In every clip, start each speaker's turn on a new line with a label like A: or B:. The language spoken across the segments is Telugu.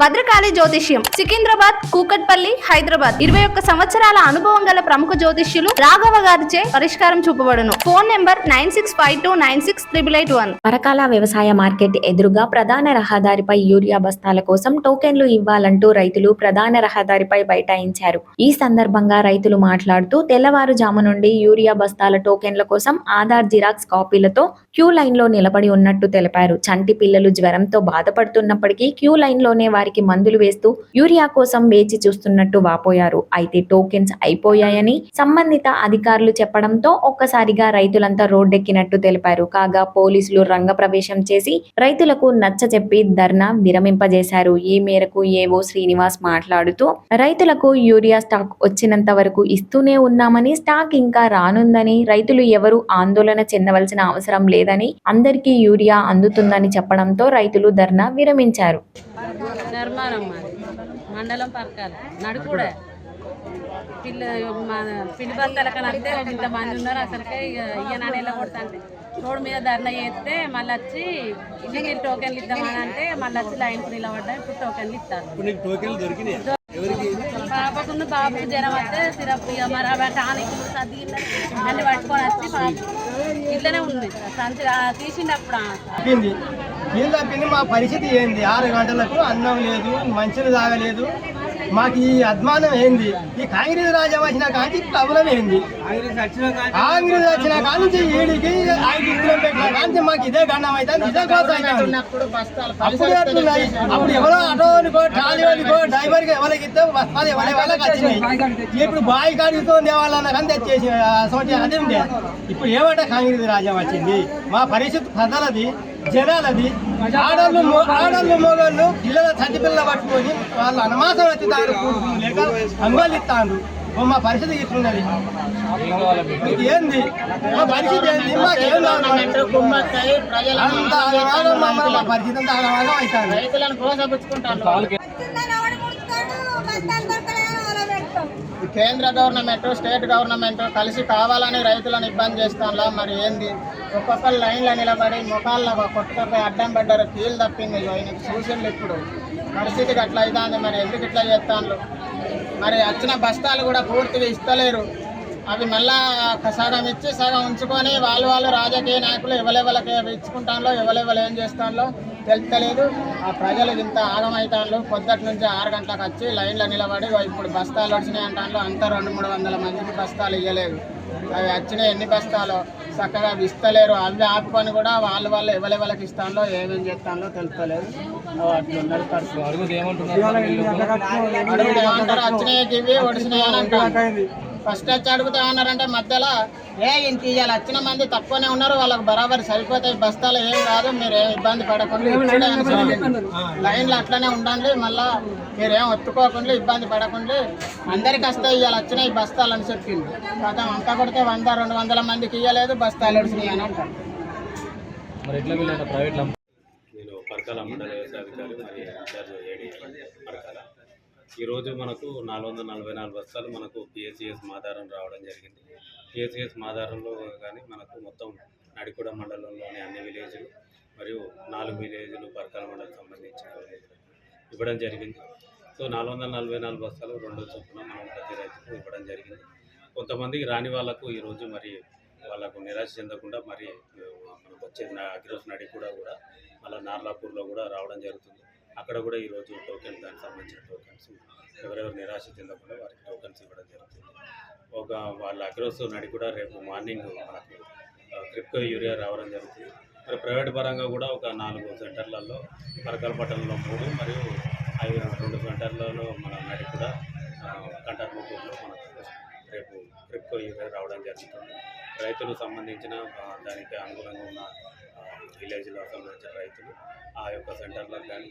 A: భద్రకాళి జ్యోతిష్యం సికింద్రాబాద్ కూకట్పల్లి హైదరాబాద్. ఇరవై ఒక్క సంవత్సరాల అనుభవం గల ప్రముఖ జ్యోతిష్యులు రాఘవ గారిచే పరిష్కారం చూపబడును. Phone number nine six five two nine six triple eight one.
B: Parakala వ్యవసాయ మార్కెట్ ఎదురుగా ప్రధాన రహదారిపై యూరియా బస్తాల కోసం టోకెన్లు ఇవ్వాలంటూ రైతులు ప్రధాన రహదారిపై బైఠాయించారు. ఈ సందర్భంగా రైతులు మాట్లాడుతూ తెల్లవారుజాము నుండి యూరియా బస్తాల టోకెన్ల కోసం ఆధార్ జిరాక్స్ కాపీలతో క్యూ లైన్లో నిలబడి ఉన్నట్టు తెలిపారు. చంటి పిల్లలు జ్వరంతో బాధపడుతున్నప్పటికీ క్యూ లైన్లోనే వారికి మందులు వేస్తూ యూరియా కోసం వేచి చూస్తున్నట్టు వాపోయారు. అయితే టోకెన్స్ అయిపోయాయని సంబంధిత అధికారులు చెప్పడంతో ఒక్కసారిగా రైతులంతా రోడ్డెక్కినట్టు తెలిపారు. కాగా పోలీసులు రంగప్రవేశం చేసి రైతులకు నచ్చ చెప్పి ధర్నా విరమింపజేశారు. ఈ మేరకు ఏవో శ్రీనివాస్ మాట్లాడుతూ రైతులకు యూరియా స్టాక్ వచ్చినంత వరకు ఇస్తూనే ఉన్నామని స్టాక్ ఇంకా రానుందని రైతులు ఎవరు ఆందోళన చెందవలసిన అవసరం లేదని అందరికీ యూరియా అందుతుందని చెప్పడంతో రైతులు ధర్నా విరమించారు.
C: ధర్మారం మాది మండలం పరకాల నడుకుడే పిల్ల మా పిండి బస్తాలకు అంటే ఇంతమంది ఉన్నారు అసలుకే ఇక ఇయ్యన నెల కొడతా అంటే. రోడ్డు మీద ధర్నా చేస్తే మళ్ళీ వచ్చి ఇంటికి టోకెన్లు ఇద్దామని అంటే మళ్ళీ వచ్చి లైన్కి నిలబడ్డా ఇప్పుడు టోకెన్లు ఇస్తారు పాపకున్న బాబుకు జ్వరం వస్తే సిరప్ ఇక మరి అవి టానిక్లు సర్ది అన్ని పట్టుకొని వచ్చి పాప ఇట్లనే ఉంది. సంచి ఆ తీసిండప్పుడు ఆ
D: తప్పింది మా పరిస్థితి ఏంది? ఆరు గంటలకు అన్నం లేదు మంచిని తాగలేదు. మాకు ఈ అద్మానం ఏంది? ఈ కాంగ్రెస్ రాజ్యం వచ్చిన కాంచి ప్రబలం ఏంది? కాంగ్రెస్ వచ్చిన కాంచి ఈడికి ఐదు ఇద్దరం పెట్టిన కాంచి మాకు ఇదే గండం అయితే ఇదే కోసం అప్పుడు ఎట్లున్నాయి అప్పుడు ఎవరో ఆటోనికో ట్రాలీకో డ్రైవర్కి ఎవరికి ఇస్తే బస్తాలు ఎవరి వాళ్ళకి వచ్చినాయి. ఇప్పుడు బాయి కాడితో దేవాలన్న కానీ తెచ్చేసి అసలు అది ఉండే. ఇప్పుడు ఏమంటే కాంగ్రెస్ రాజ్యం వచ్చింది? మా పరిస్థితి ప్రజలది. జనాలది ఆడళ్ళు ఆడళ్ళు మొగళ్ళు పిల్లల చంటి పిల్లలు పట్టుకొని వాళ్ళు అనమాసం ఎత్తుతారు లేక అంగోళ్ళు ఇస్తాను మా పరిస్థితి ఇట్లున్నది. మీకు ఏంది? మా పరిస్థితి ఏంది? మాకేం కావాలి? అంత ఆగమాగం మమ్మల్ని మా పరిస్థితి అంతా ఆగమాగం అవుతాను
E: కేంద్ర గవర్నమెంట్ స్టేట్ గవర్నమెంట్ కలిసి కావాలని రైతులను ఇబ్బంది చేస్తాంలా మరి ఏంది? ఒక్కొక్కరు లైన్లో నిలబడి ముఖాల్లో కొట్టుకపోయి అడ్డం పడ్డారు కీలు తప్పింది ఆయన చూసిండు ఇప్పుడు. పరిస్థితికి అట్లా అవుతుంది మరి ఎందుకు ఇట్లా చేస్తాను మరి వచ్చిన బస్తాలు కూడా పూర్తిగా ఇస్తలేరు. అవి మళ్ళా సగం ఇచ్చి సగం ఉంచుకొని వాళ్ళు వాళ్ళు రాజకీయ నాయకులు ఎవరెవరికి ఇచ్చుకుంటాలో ఎవరెవరు ఏం చేస్తాలో తెలుస్తలేదు. ఆ ప్రజలు ఇంత ఆగమవుతాను పొద్దుటి నుంచి ఆరు గంటలకు వచ్చి లైన్లో నిలబడి "ఓ ఇప్పుడు బస్తాలు వచ్చినాయి అంటాను అంతా రెండు మూడు వందల మందికి బస్తాలు ఇవ్వలేదు అవి వచ్చినాయి ఎన్ని బస్తాలు? చక్కగా అవి ఇస్తలేరు అవి ఆపుకొని కూడా వాళ్ళు వాళ్ళు ఎవరెవరికి ఇస్తాలో ఏమేం చేస్తాలో తెలుస్తలేదు. ఏమంటారు? వచ్చినాయి ఇవి ఒడిసినాయి అని అంటారు ఫస్ట్ వచ్చి అడుగుతా ఉన్నారంటే మధ్యలో ఏ ఇంత ఇవాళ వచ్చిన మంది తక్కువనే ఉన్నారు వాళ్ళకి బరాబర్ సరిపోతాయి బస్తాలు ఏం కాదు మీరు ఏం ఇబ్బంది పడకుండా. లైన్లో అట్లనే ఉండండి మళ్ళా మీరేం ఒత్తుకోకుండా ఇబ్బంది పడకుండా అందరికి వస్తాయి ఇవాళ వచ్చినాయి బస్తాలు అని చెప్పింది కదా అంతా కొడితే వంద రెండు వందల మందికి ఇవ్వలేదు బస్తాలు వచ్చినాయి అని అంటారు.
F: నేను పరకాల మండల వ్యవసాయ అధికారి మరి ఇన్ఛార్జ్ ఏడి పరకాల. ఈరోజు మనకు నాలుగు వందల నలభై నాలుగు బస్తాలు మనకు పిఎస్సిఎస్ మాధారం రావడం జరిగింది. పిఎస్సిఎస్ మాధారంలో కానీ మనకు మొత్తం నడికూడ మండలంలోని అన్ని విలేజ్లు మరియు నాలుగు విలేజ్లు పరకాల మండలం సంబంధించిన ఇవ్వడం జరిగింది. సో నాలుగు వందల నలభై నాలుగు బస్తాలు రెండు చొప్పున మనం ప్రతి రైతుకు ఇవ్వడం జరిగింది. కొంతమందికి రాని వాళ్ళకు ఈరోజు మరి వాళ్ళకు నిరాశ చెందకుండా మరి మనకు వచ్చే అగ్రోస్ నడి కూడా కూడా మళ్ళీ నార్లాపూర్లో కూడా రావడం జరుగుతుంది. అక్కడ కూడా ఈరోజు టోకెన్ దానికి సంబంధించిన టోకెన్ ఎవరెవరు నిరాశ చెందకుండా వారికి టోకన్స్ ఇవ్వడం జరుగుతుంది. ఒక వాళ్ళ అగ్రోస్ నడి కూడా రేపు మార్నింగ్ మనకు క్రిప్కో యూరియా రావడం జరుగుతుంది. మరి ప్రైవేట్ పరంగా కూడా ఒక నాలుగు సెంటర్లలో పరకాల పట్టణంలో మూడు మరియు ఐదు రెండు సెంటర్లలో మన నడి కూడా కంటార్మూర్లో మనకు రేపు క్రిప్కో యూరియా రావడం జరుగుతుంది. రైతులకు సంబంధించిన దానికి అనుగుణంగా ఉన్న విలేజ్లో సంబంధించిన రైతులు ఆ యొక్క సెంటర్లకు కానీ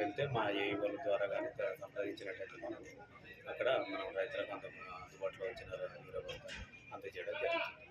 F: వెళ్తే మా ఏఈఓల ద్వారా కానీ సంప్రదించినట్లయితే మనం అక్కడ మనం రైతులకు అంత అందుబాటులో వచ్చిన అందజేయడం జరుగుతుంది.